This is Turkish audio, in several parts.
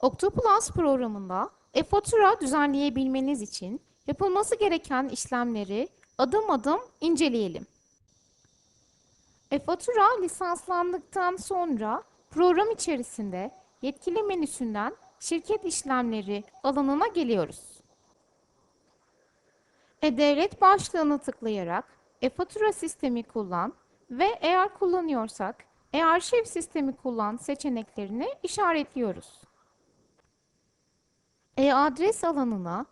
Octoplus programında e-fatura düzenleyebilmeniz için yapılması gereken işlemleri adım adım inceleyelim. E-fatura lisanslandıktan sonra program içerisinde yetkili menüsünden şirket işlemleri alanına geliyoruz. E-Devlet başlığını tıklayarak e-fatura sistemi kullan ve eğer kullanıyorsak e-arşiv sistemi kullan seçeneklerini işaretliyoruz. E-adres alanına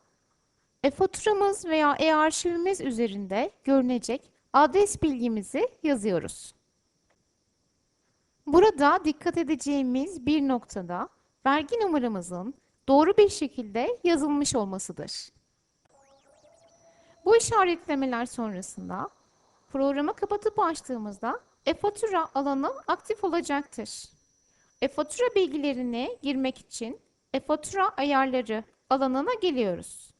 e-faturamız veya e-arşivimiz üzerinde görünecek adres bilgimizi yazıyoruz. Burada dikkat edeceğimiz bir noktada vergi numaramızın doğru bir şekilde yazılmış olmasıdır. Bu işaretlemeler sonrasında programı kapatıp açtığımızda e-fatura alanı aktif olacaktır. E-fatura bilgilerini girmek için e-fatura ayarları alanına geliyoruz.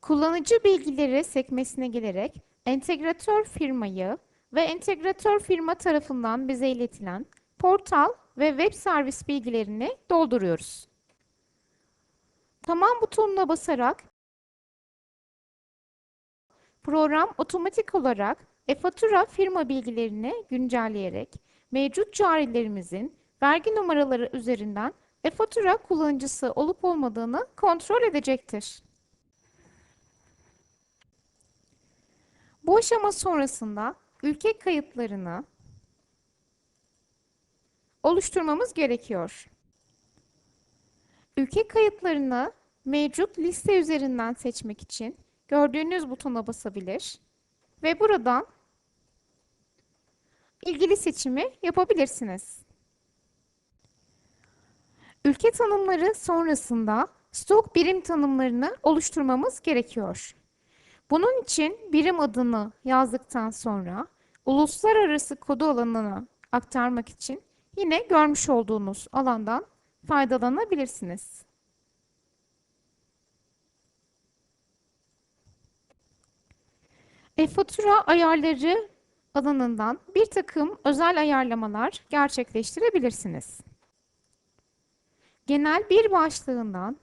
Kullanıcı bilgileri sekmesine gelerek entegratör firmayı ve entegratör firma tarafından bize iletilen portal ve web servis bilgilerini dolduruyoruz. Tamam butonuna basarak program otomatik olarak e-fatura firma bilgilerini güncelleyerek mevcut carilerimizin vergi numaraları üzerinden e-fatura kullanıcısı olup olmadığını kontrol edecektir. Bu aşama sonrasında ülke kayıtlarını oluşturmamız gerekiyor. Ülke kayıtlarını mevcut liste üzerinden seçmek için gördüğünüz butona basabilir ve buradan ilgili seçimi yapabilirsiniz. Ülke tanımları sonrasında stok birim tanımlarını oluşturmamız gerekiyor. Bunun için birim adını yazdıktan sonra uluslararası kodu alanına aktarmak için yine görmüş olduğunuz alandan faydalanabilirsiniz. E-fatura ayarları alanından bir takım özel ayarlamalar gerçekleştirebilirsiniz. Genel bir başlığından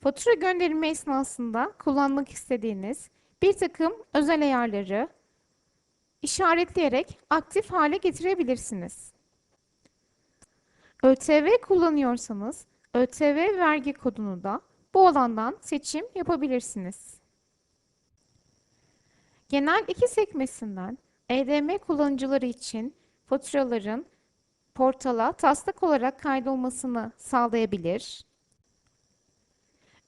fatura gönderimi esnasında kullanmak istediğiniz bir takım özel ayarları işaretleyerek aktif hale getirebilirsiniz. ÖTV kullanıyorsanız ÖTV vergi kodunu da bu alandan seçim yapabilirsiniz. Genel iki sekmesinden EDM kullanıcıları için faturaların portala taslak olarak kaydolmasını sağlayabilir.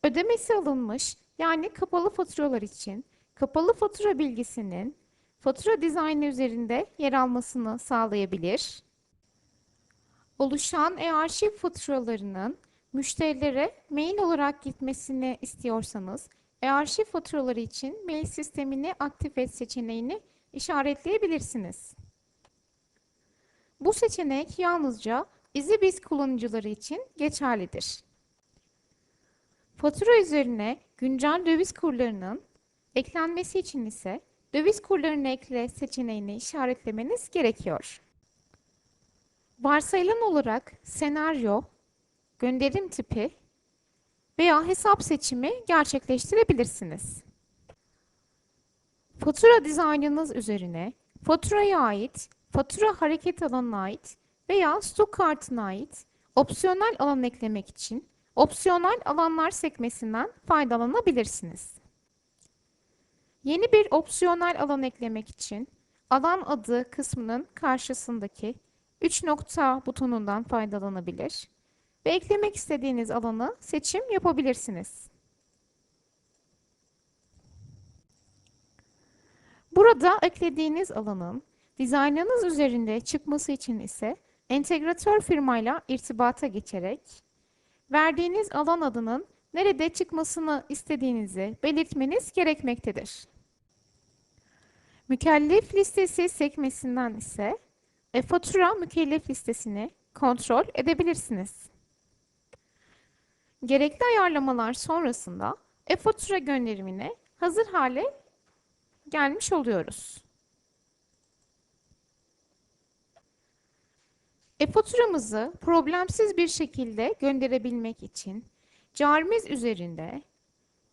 Ödemesi alınmış yani kapalı faturalar için kapalı fatura bilgisinin fatura dizaynı üzerinde yer almasını sağlayabilir. Oluşan e-arşiv faturalarının müşterilere mail olarak gitmesini istiyorsanız e-arşiv faturaları için mail sistemini aktif et seçeneğini işaretleyebilirsiniz. Bu seçenek yalnızca EasyBiz kullanıcıları için geçerlidir. Fatura üzerine güncel döviz kurlarının eklenmesi için ise döviz kurlarını ekle seçeneğini işaretlemeniz gerekiyor. Varsayılan olarak senaryo, gönderim tipi veya hesap seçimi gerçekleştirebilirsiniz. Fatura dizaynınız üzerine faturaya ait, fatura hareket alanına ait veya stok kartına ait opsiyonel alan eklemek için opsiyonel alanlar sekmesinden faydalanabilirsiniz. Yeni bir opsiyonel alan eklemek için alan adı kısmının karşısındaki 3 nokta butonundan faydalanabilir ve eklemek istediğiniz alanı seçim yapabilirsiniz. Burada eklediğiniz alanın dizaynınız üzerinde çıkması için ise entegratör firmayla irtibata geçerek verdiğiniz alan adının nerede çıkmasını istediğinizi belirtmeniz gerekmektedir. Mükellef listesi sekmesinden ise e-fatura mükellef listesini kontrol edebilirsiniz. Gerekli ayarlamalar sonrasında e-fatura gönderimine hazır hale gelmiş oluyoruz. E-faturamızı problemsiz bir şekilde gönderebilmek için carimiz üzerinde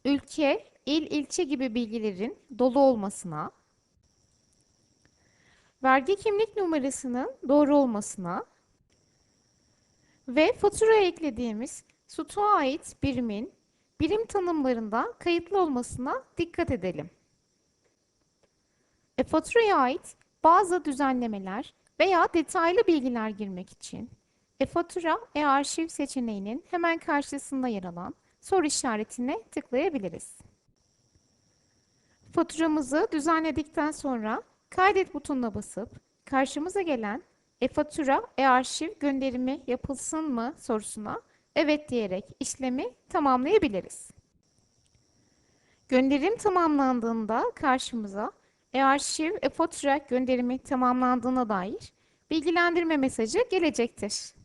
ülke, il, ilçe gibi bilgilerin dolu olmasına, vergi kimlik numarasının doğru olmasına ve faturaya eklediğimiz SUT'a ait birimin birim tanımlarında kayıtlı olmasına dikkat edelim. E-faturaya ait bazı düzenlemeler veya detaylı bilgiler girmek için e-fatura, e-arşiv seçeneğinin hemen karşısında yer alan soru işaretine tıklayabiliriz. Faturamızı düzenledikten sonra kaydet butonuna basıp karşımıza gelen e-fatura, e-arşiv gönderimi yapılsın mı sorusuna evet diyerek işlemi tamamlayabiliriz. Gönderim tamamlandığında karşımıza e-arşiv, e-fatura gönderimi tamamlandığına dair bilgilendirme mesajı gelecektir.